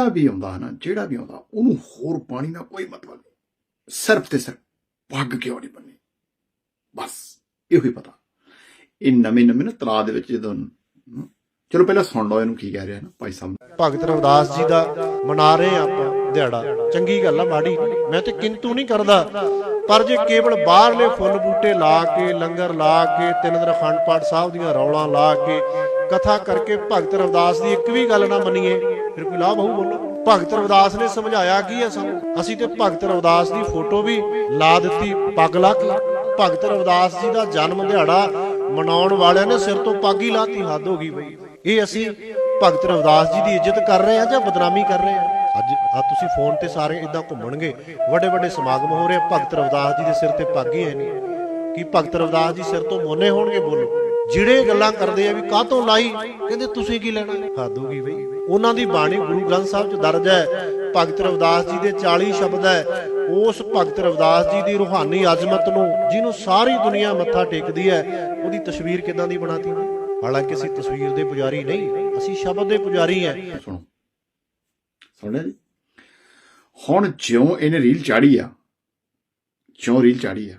ਜਿਹੜਾ ਵੀ ਆਉਂਦਾ ਨਾ, ਜਿਹੜਾ ਵੀ ਆਉਂਦਾ, ਉਹਨੂੰ ਹੋਰ ਪਾਣੀ ਨਾਲ ਕੋਈ ਮਤਲਬ ਨਹੀਂ। ਸਿਰਫ ਤੇ ਸਿਰਫ ਪੱਗ ਕਿਉਂ ਨਹੀਂ ਬੰਨੀ ਬਸ, ਇਹੋ ਹੀ ਪਤਾ। ਇਹ ਨਵੇਂ ਨਵੇਂ ਨਾ ਤਲਾਅ ਦੇ ਵਿੱਚ ਜਦੋਂ ਚਲੋ ਪਹਿਲਾਂ ਸੁਣ ਲਓ ਇਹਨੂੰ ਕੀ ਕਹਿ ਰਿਹਾ ਨਾ ਭਾਈ ਸਾਹਿਬ। ਭਗਤ ਰਵਿਦਾਸ ਜੀ ਦਾ ਮਨਾ ਰਹੇ ਆਪਾਂ ਦਿਹਾੜਾ। ਚੰਗੀ ਗੱਲ ਆ, ਮਾੜੀ। ਮੈਂ ਤੇ ਕਿੰਤੂ ਨਹੀਂ ਕਰਦਾ। ਪਰ ਜੇ ਕੇਵਲ ਬਾਹਰਲੇ ਫੁੱਲ ਬੂਟੇ ਲਾ ਕੇ, ਲੰਗਰ ਲਾ ਕੇ, ਤਿੰਨ ਦਿਨ ਅਖੰਡ ਪਾਠ ਸਾਹਿਬ ਦੀਆਂ ਰੌਲਾ ਲਾ ਕੇ, ਕਥਾ ਕਰਕੇ ਭਗਤ ਰਵਿਦਾਸ ਦੀ ਇੱਕ ਵੀ ਗੱਲ ਨਾ ਮੰਨੀਏ ਫਿਰ ਕੋਈ ਲਾਭ ਹੋਊ ਬੋਲੋ। ਭਗਤ ਰਵਿਦਾਸ ਨੇ ਸਮਝਾਇਆ ਕੀ ਹੈ ਸਾਨੂੰ? ਅਸੀਂ ਤੇ ਭਗਤ ਰਵਿਦਾਸ ਦੀ ਫੋਟੋ ਵੀ ਲਾ ਦਿੱਤੀ, ਪੱਗ ਲਾ ਕੇ। ਭਗਤ ਰਵਿਦਾਸ ਜੀ ਦਾ ਜਨਮ ਦਿਹਾੜਾ ਮਨਾਉਣ ਵਾਲਿਆਂ ਨੇ ਸਿਰ ਤੋਂ ਪੱਗ ਹੀ ਲਾਤੀ, ਹੱਦ ਹੋ ਗਈ ਬਈ। ਇਹ ਅਸੀਂ ਭਗਤ ਰਵਿਦਾਸ ਜੀ ਦੀ ਇੱਜ਼ਤ ਕਰ ਰਹੇ ਆ ਜਾਂ ਬਦਨਾਮੀ ਕਰ ਰਹੇ ਆ? ਅੱਜ ਆ ਤੁਸੀਂ ਫੋਨ ਤੇ ਸਾਰੇ ਇਦਾਂ ਘੁੰਮਣਗੇ। ਵੱਡੇ ਵੱਡੇ ਸਮਾਗਮ ਹੋ ਰਹੇ ਭਗਤ ਰਵਿਦਾਸ ਜੀ ਦੇ ਸਿਰ ਤੇ ਪੱਗ ਹੀ ਹੈ ਨਹੀਂ। ਕੀ ਭਗਤ ਰਵਿਦਾਸ ਜੀ ਸਿਰ ਤੋਂ ਮੋਨੇ ਹੋਣਗੇ ਬੋਲੋ? ਜਿਹੜੇ ਗੱਲਾਂ ਕਰਦੇ ਆ ਵੀ ਕਾਹ ਤੋਂ ਲਾਈ, ਕਹਿੰਦੇ ਤੁਸੀਂ ਕੀ ਲੈਣਾ? ਹੱਦ ਹੋ ਗਈ ਬਈ। ਉਹਨਾਂ ਦੀ ਬਾਣੀ ਗੁਰੂ ਗ੍ਰੰਥ ਸਾਹਿਬ 'ਚ ਦਰਜ ਹੈ। ਭਗਤ ਰਵਿਦਾਸ ਜੀ ਦੇ 40 ਸ਼ਬਦ ਹੈ। ਉਸ ਭਗਤ ਰਵਿਦਾਸ ਜੀ ਦੀ ਰੂਹਾਨੀ ਅਜ਼ਮਤ ਨੂੰ, ਜਿਹਨੂੰ ਸਾਰੀ ਦੁਨੀਆ ਮੱਥਾ ਟੇਕਦੀ ਹੈ, ਉਹਦੀ ਤਸਵੀਰ ਕਿਦਾਂ ਦੀ ਬਣਾਤੀ? ਹਾਲਾਂਕਿ ਅਸੀਂ ਤਸਵੀਰ ਦੇ ਪੁਜਾਰੀ ਨਹੀਂ, ਅਸੀਂ ਸ਼ਬਦ ਦੇ ਪੁਜਾਰੀ ਹਾਂ। ਸੁਣੋ। ਸੁਣਿਆ ਜੀ? ਹੁਣ ਜਿਉਂ ਇਹਨੇ ਰੀਲ ਚਾੜੀ ਆ, ਜਿਉਂ ਰੀਲ ਚਾੜੀ ਆ,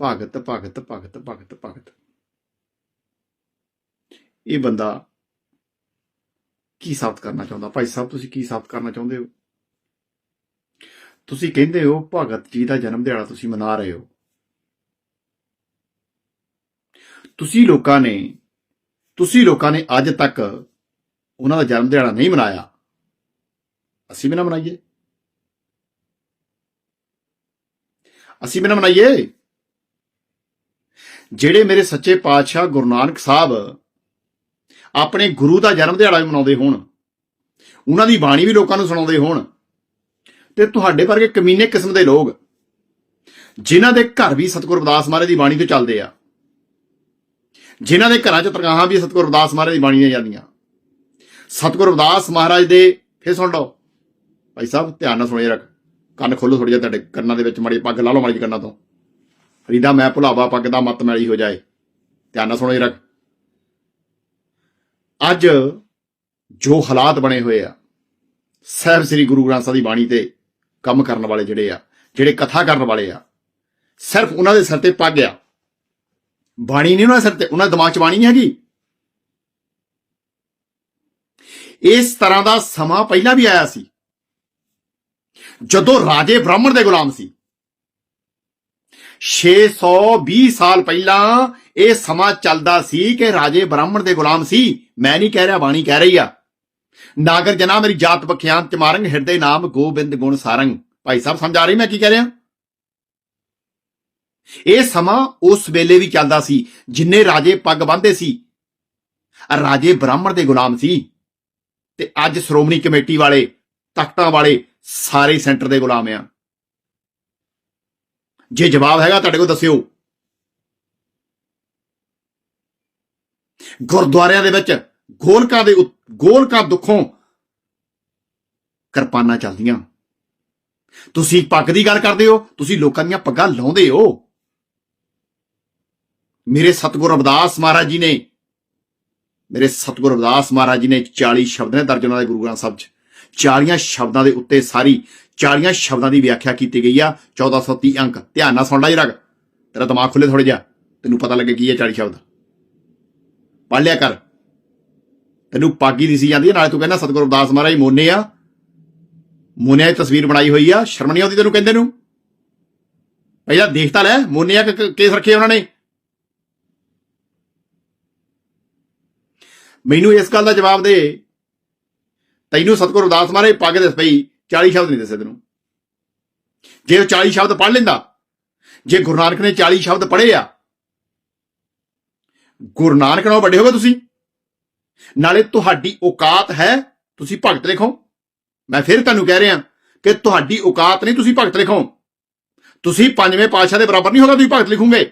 ਭਗਤ ਭਗਤ ਭਗਤ ਭਗਤ ਭਗਤ। ਇਹ ਬੰਦਾ ਕੀ ਸਾਬਤ ਕਰਨਾ ਚਾਹੁੰਦਾ? ਭਾਈ ਸਾਹਿਬ ਤੁਸੀਂ ਕੀ ਸਾਬਤ ਕਰਨਾ ਚਾਹੁੰਦੇ ਹੋ? ਤੁਸੀਂ ਕਹਿੰਦੇ ਹੋ, ਭਗਤ ਜੀ ਦਾ ਜਨਮ ਦਿਹਾੜਾ ਤੁਸੀਂ ਮਨਾ ਰਹੇ ਹੋ। ਤੁਸੀਂ ਲੋਕਾਂ ਨੇ, ਤੁਸੀਂ ਲੋਕਾਂ ਨੇ ਅੱਜ ਤੱਕ ਉਹਨਾਂ ਦਾ ਜਨਮ ਦਿਹਾੜਾ ਨਹੀਂ ਮਨਾਇਆ। ਅਸੀਂ ਵੀ ਨਾ ਮਨਾਈਏ। ਅਸੀਂ ਵੀ ਨਾ ਮਨਾਈਏ। ਜਿਹੜੇ ਮੇਰੇ ਸੱਚੇ ਪਾਤਸ਼ਾਹ ਗੁਰੂ ਨਾਨਕ ਸਾਹਿਬ ਆਪਣੇ ਗੁਰੂ ਦਾ ਜਨਮ ਦਿਹਾੜਾ ਵੀ ਮਨਾਉਂਦੇ ਹੋਣ, ਉਹਨਾਂ ਦੀ ਬਾਣੀ ਵੀ ਲੋਕਾਂ ਨੂੰ ਸੁਣਾਉਂਦੇ ਹੋਣ, ਤੇ ਤੁਹਾਡੇ ਵਰਗੇ ਕਮੀਨੇ ਕਿਸਮ ਦੇ ਲੋਕ, ਜਿਨ੍ਹਾਂ ਦੇ ਘਰ ਵੀ ਸਤਿਗੁਰੂ ਰਵਿਦਾਸ ਮਹਾਰਾਜ ਦੀ ਬਾਣੀ ਤੋਂ ਚੱਲਦੇ ਆ, ਜਿਨ੍ਹਾਂ ਦੇ ਘਰਾਂ 'ਚ ਤਰਗਾਹਾਂ ਵੀ ਸਤਿਗੁਰੂ ਰਵਿਦਾਸ ਮਹਾਰਾਜ ਦੀ ਬਾਣੀ ਦੀਆਂ ਜਾਂਦੀਆਂ, ਸਤਿਗੁਰੂ ਰਵਿਦਾਸ ਮਹਾਰਾਜ ਦੇ, ਫੇਰ ਸੁਣ ਲਓ, ਭਾਈ ਸਾਹਿਬ, ਧਿਆਨ ਨਾਲ ਸੁਣਿਆ ਰੱਖ, ਕੰਨ ਖੋਲੋ ਥੋੜੀ ਜਿਹਾ ਤੁਹਾਡੇ ਕੰਨਾਂ ਦੇ ਵਿੱਚ, ਮਾੜੀ ਪੱਗ ਲਾ ਲਓ ਮਾੜੀ ਕੰਨਾਂ ਤੋਂ ਫਰੀਦਾ ਮੈਂ ਭੁਲਾਵਾ ਪੱਗ ਦਾ ਮਤ ਮੈਲੀ ਹੋ ਜਾਏ, ਧਿਆਨ ਨਾਲ ਸੁਣਿਆ ਰੱਖ। ਅੱਜ ਜੋ ਹਾਲਾਤ ਬਣੇ ਹੋਏ ਆ, ਸਾਹਿਬ ਸ੍ਰੀ ਗੁਰੂ ਗ੍ਰੰਥ ਸਾਹਿਬ ਦੀ ਬਾਣੀ ਤੇ ਕੰਮ ਕਰਨ ਵਾਲੇ ਜਿਹੜੇ ਆ, ਜਿਹੜੇ ਕਥਾ ਕਰਨ ਵਾਲੇ ਆ, ਸਿਰਫ ਉਹਨਾਂ ਦੇ ਸਿਰ ਤੇ ਪੱਗ ਗਿਆ ਬਾਣੀ ਨਹੀਂ ਉਹਨਾਂ ਦੇ ਸਿਰ ਤੇ, ਉਹਨਾਂ ਦਿਮਾਗ 'ਚ ਬਾਣੀ ਨਹੀਂ ਹੈਗੀ। ਇਸ ਤਰ੍ਹਾਂ ਦਾ ਸਮਾਂ ਪਹਿਲਾਂ ਵੀ ਆਇਆ ਸੀ। ਜਦੋਂ ਰਾਜੇ ਬ੍ਰਾਹਮਣ ਦੇ ਗੁਲਾਮ ਸੀ। 620 ਸਾਲ ਪਹਿਲਾਂ ਇਹ ਸਮਾਂ ਚੱਲਦਾ ਸੀ ਕਿ ਰਾਜੇ ਬ੍ਰਾਹਮਣ ਦੇ ਗੁਲਾਮ ਸੀ। ਮੈਂ ਨਹੀਂ ਕਹਿ ਰਿਹਾ, ਬਾਣੀ ਕਹਿ ਰਹੀ ਆ। ਨਾਗਰ ਜਨਾ, ਮੇਰੀ ਜਾਤ ਬਖਿਆਨ ਚ ਮਾਰੰਗ ਹਿਰਦੇ ਨਾਮ ਗੋਬਿੰਦ ਗੁਣ ਸਾਰੰਗ। ਭਾਈ ਸਾਹਿਬ, ਸਮਝ ਆ ਰਹੀ ਮੈਂ ਕੀ ਕਹਿ ਰਿਹਾ? ਇਹ ਸਮਾਂ ਉਸ ਵੇਲੇ ਵੀ ਚੱਲਦਾ ਸੀ ਜਿੰਨੇ ਰਾਜੇ ਪੱਗ ਬੰਨਦੇ ਸੀ। ਰਾਜੇ ਬ੍ਰਾਹਮਣ ਦੇ ਗੁਲਾਮ ਸੀ। ਤੇ ਅੱਜ ਸ਼੍ਰੋਮਣੀ ਕਮੇਟੀ ਵਾਲੇ, ਤਖਤਾਂ ਵਾਲੇ ਸਾਰੇ ਸੈਂਟਰ ਦੇ ਗੁਲਾਮ ਆ। ਜੇ ਜਵਾਬ ਹੈਗਾ, ਤੁਹਾਡੇ ਕੋਲ ਦੱਸਿਓ। ਗੁਰਦੁਆਰਿਆਂ ਦੇ ਵਿੱਚ ਗੋਲਕਾਂ ਦੇ ਉ- ਦੁੱਖੋਂ ਕਿਰਪਾਨਾਂ ਚੱਲਦੀਆਂ। ਤੁਸੀਂ ਪੱਗ ਦੀ ਗੱਲ ਕਰਦੇ ਹੋ, ਤੁਸੀਂ ਲੋਕਾਂ ਦੀਆਂ ਪੱਗਾਂ ਲਾਉਂਦੇ ਹੋ। ਮੇਰੇ ਸਤਿਗੁਰੂ ਰਵਿਦਾਸ ਮਹਾਰਾਜ ਜੀ ਨੇ, ਮੇਰੇ ਸਤਿਗੁਰੂ ਰਵਿਦਾਸ ਮਹਾਰਾਜ ਜੀ ਨੇ 40 ਸ਼ਬਦ ਨੇ ਦਰਜ ਉਹਨਾਂ ਦੇ ਗੁਰੂ ਗ੍ਰੰਥ ਸਾਹਿਬ 'ਚ 40 ਸ਼ਬਦਾਂ ਦੇ ਉੱਤੇ ਸਾਰੀ 40 ਸ਼ਬਦਾਂ ਦੀ ਵਿਆਖਿਆ ਕੀਤੀ ਗਈ ਆ 1430 ਅੰਕ। ਧਿਆਨ ਨਾਲ ਸੁਣ ਲੈ ਜਰਾ ਤੇਰਾ ਦਿਮਾਗ ਖੁੱਲੇ ਥੋੜਾ ਜਿਹਾ। ਤੈਨੂੰ ਪਤਾ ਲੱਗੇ ਕੀ ਹੈ 40 ਸ਼ਬਦ। ਪੜ੍ਹ ਲਿਆ ਕਰ। ਤੈਨੂੰ ਪਾਗੀ ਦਿਸੀ ਜਾਂਦੀ ਹੈ ਨਾਲੇ ਤੂੰ ਕਹਿੰਦਾ ਸਤਿਗੁਰੂ ਅਰਦਾਸ ਮਹਾਰਾਜ ਮੋਨੇ ਆ। ਮੋਨੇ ਦੀ ਤਸਵੀਰ ਬਣਾਈ ਹੋਈ ਆ, ਸ਼ਰਮ ਨਹੀਂ ਆਉਂਦੀ ਤੈਨੂੰ ਕਹਿੰਦੇ ਨੂੰ? ਪਹਿਲਾਂ ਦੇਖ ਤਾਂ ਲੈ, ਮੋਨਿਆ ਕੇਸ ਰੱਖੇ ਉਹਨਾਂ ਨੇ। ਮੈਨੂੰ ਇਸ ਗੱਲ ਦਾ ਜਵਾਬ ਦੇ। ਤੈਨੂੰ ਸਤਿਗੁਰੂ ਅਰਦਾਸ ਮਹਾਰਾਜ ਪੱਗ ਦੇ ਪਈ 40 ਸ਼ਬਦ ਨਹੀਂ ਦੱਸੇ ਤੈਨੂੰ। ਜੇ ਉਹ 40 ਸ਼ਬਦ ਪੜ੍ਹ ਲੈਂਦਾ, ਜੇ ਗੁਰੂ ਨਾਨਕ ਨੇ 40 ਸ਼ਬਦ ਪੜ੍ਹੇ ਆ ਗੁਰੂ ਨਾਨਕ ਨਾਲੋਂ ਵੱਡੇ ਹੋਗੇ ਤੁਸੀਂ? ਨਾਲੇ ਤੁਹਾਡੀ ਔਕਾਤ ਹੈ, ਤੁਸੀਂ ਭਗਤ ਲਿਖੋ ਮੈਂ ਫਿਰ ਤੁਹਾਨੂੰ ਕਹਿ ਰਿਹਾ ਕਿ ਤੁਹਾਡੀ ਔਕਾਤ ਨਹੀਂ, ਤੁਸੀਂ ਭਗਤ ਲਿਖੋ ਤੁਸੀਂ ਪੰਜਵੇਂ ਪਾਤਸ਼ਾਹ ਦੇ ਬਰਾਬਰ ਨਹੀਂ ਹੋਗਾ, ਤੁਸੀਂ ਭਗਤ ਲਿਖੋਗੇ।